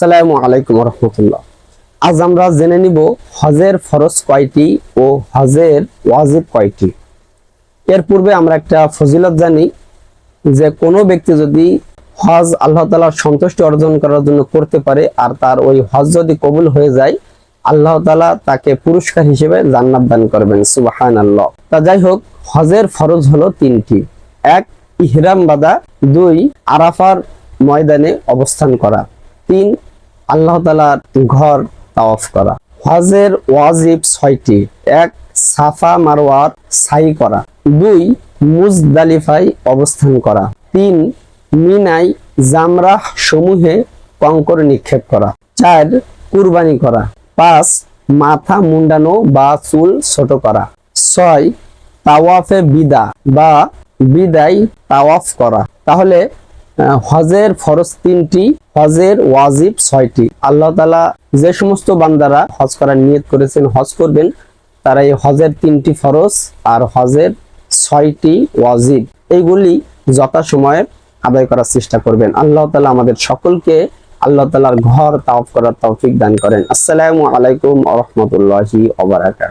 আসসালামু আলাইকুম রহমতুল্লাহ আজ আমরা জেনে নিব হজের ফরজ কয়টি ও হজের ওয়াজিব কয়টি। এর পূর্বে আমরা একটা ফজিলত জানি যে কোনো ব্যক্তি যদি হজ আল্লাহ তালার সন্তুষ্টি অর্জন করার জন্য করতে পারে আর তার ওই হজ যদি কবুল হয়ে যায়, আল্লাহ তালা তাকে পুরস্কার হিসেবে জান্নাত দান করবেন সুবাহান আল্লাহ তা যাই হোক, হজের ফরজ হলো তিনটি। এক, ইহরাম বাদা দুই, আরাফার ময়দানে অবস্থান করা। তিন আল্লাহ তালার ঘর তাওয়াফ করা। হজের ওয়াজিব ছয়টি। এক, সাফা মারওয়ার সাই করা। দুই মুজদালিফাই অবস্থান করা। তিন মিনাই জামরাহ সমূহে কঙ্কর নিক্ষেপ করা। চার, কুরবানি করা। পাঁচ, মাথা মুন্ডানো বা চুল ছোট করা। ছয়, তাওয়াফে বিদা বা বিদায় তাওয়াফ করা। তাহলে হজের ফরজ তিনটি, হজের ওয়াজিব ছয়টি। আল্লাহ তালা যে সমস্ত বান্দারা হজ করার নিয়ত করেছেন, হজ করবেন, তারা এই হজের তিনটি ফরজ আর হজের ছয়টি ওয়াজিব। এইগুলি যথাসময়ে আদায় করার চেষ্টা করবেন। আল্লাহ তালা আমাদের সকলকে আল্লাহ তালার ঘর তাওফ করার তৌফিক দান করেন। আসসালামু আলাইকুম রহমতুল্লাহি ওবারাকাত